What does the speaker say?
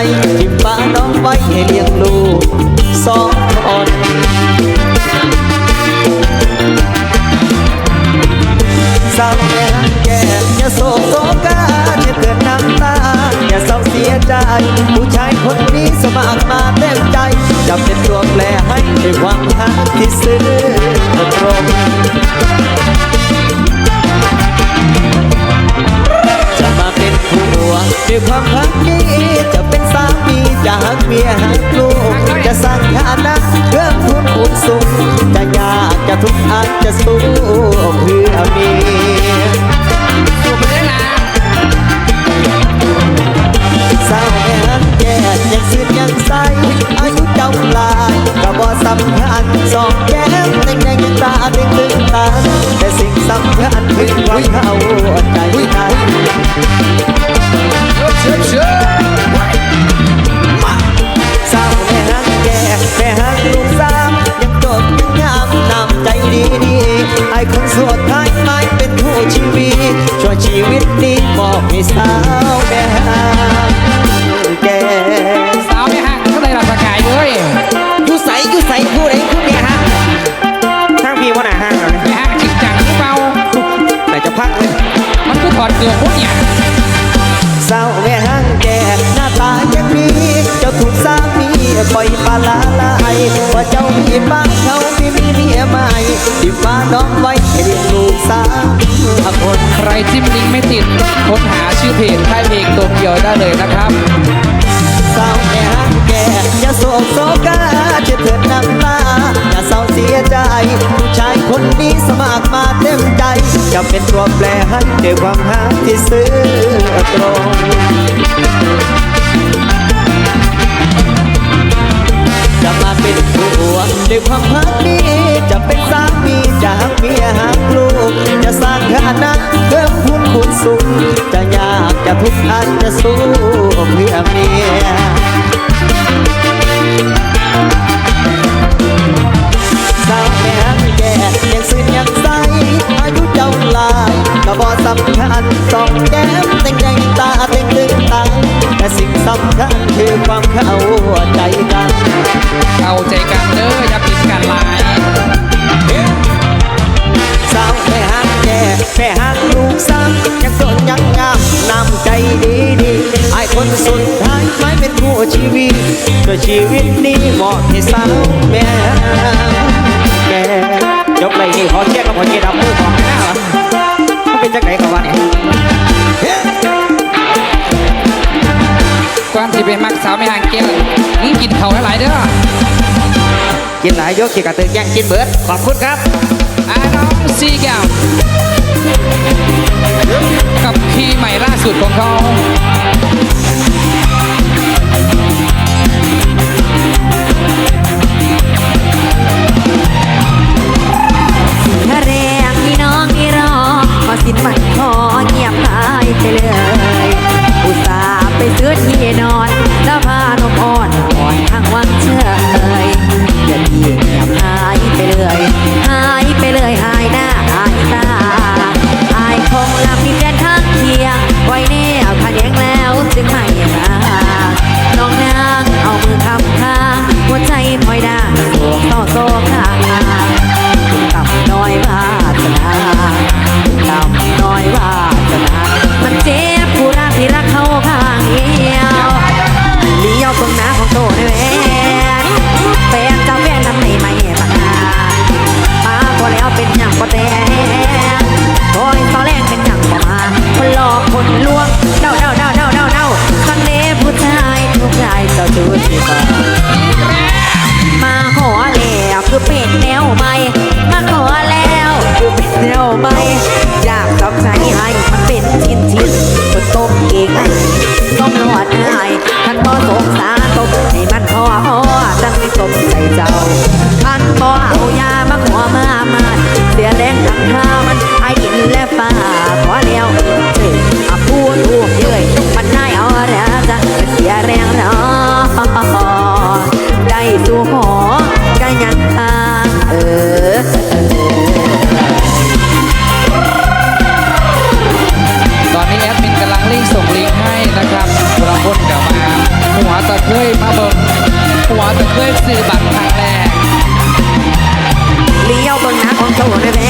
จิ้มปาด้อมใบให้เลี้ยงลูกสองคนสาวแม่แก่อย่าโศกโศกาจะเกิดน้ำตา อย่าเศร้าเสียใจ ผู้ชายคนนี้สมัครมาเต็มใจ จะเป็นตัวแปรให้ด้วยความรักที่ซื่อตรง สูงจะยากจะทุกข์อาจจะสู้เพื่อเมียตัวไม่ได้ละสาวแม่หันแก่ยังซื่อยังใสอายุเจ้าลายก็บ่สำคัญสองแก้มแดงแดงยังตาตึงตึงตาแต่สิ่งสำคัญคือความเข้าใจใน คือถอดเกลือพวกเนี่ยสาวแม่ฮักแก่หน้าตายังดีเจ้าถูกสามีปล่อยปลาละลายว่าเจ้ามีบ้านเขาไม่มีเมียใหม่ที่ฟ้าน้องไว้ให้เลี้ยงลูกสามคนใครจิ้มลิงก์ไม่ติดค้นหาชื่อเพจค่ายเพลงตัวเกียวได้เลยนะครับสาวแม่ฮักแก่อย่าโศกโศกาเจ็บเถิดน้ำตาอย่าเศร้าเสียใจผู้ชายคนนี้สมัครมา เต็มใจะเป็นตัวแปรให้ด้วยความหักที่ซื่อตรงจะมาเป็นผัวด้วยความพักนี้ จะเป็นสามีจะหักเมียหักลูกจะสร้างฐานะเพิ่มพูนคุณสุขจะยากจะทุกข์อาจจะสู้เพื่อ ตาเต็งตึงตังแต่สิ่งสำคัญคือความเข้าใจกัน เข้าใจกันเด้ออย่าปิดกันหลายสาวแม่ฮักแก่แม่ฮักลูกสามยังสนยังงามนำใจดีดีไอ้คนสุดท้ายไม่เป็นผู้ชีวิตก็ชีวิตนี้มอบให้สาวแม่แก่ยกเลยนี่ขอเชียร์กับขอเชียร์ดับมือของหน้าเหรอมันเป็นจังไหนกับวะเนี่ อนที่ไปมักสาวไม่ห่างเกลมึงกินเขาหลายๆเด้อกินหลายยกขี่กระตึกย่างกินเบิร์ดขอบคุณครับอาน้องซีแก้วกับคีย์ใหม่ล่าสุดของเขาถ้าายท่านบ่สงสารตบให้มันพอพอตั้งต้มใจเจ้าท่านบ่เอายามาขอมามาเสียแรงทั้งข้า นหน้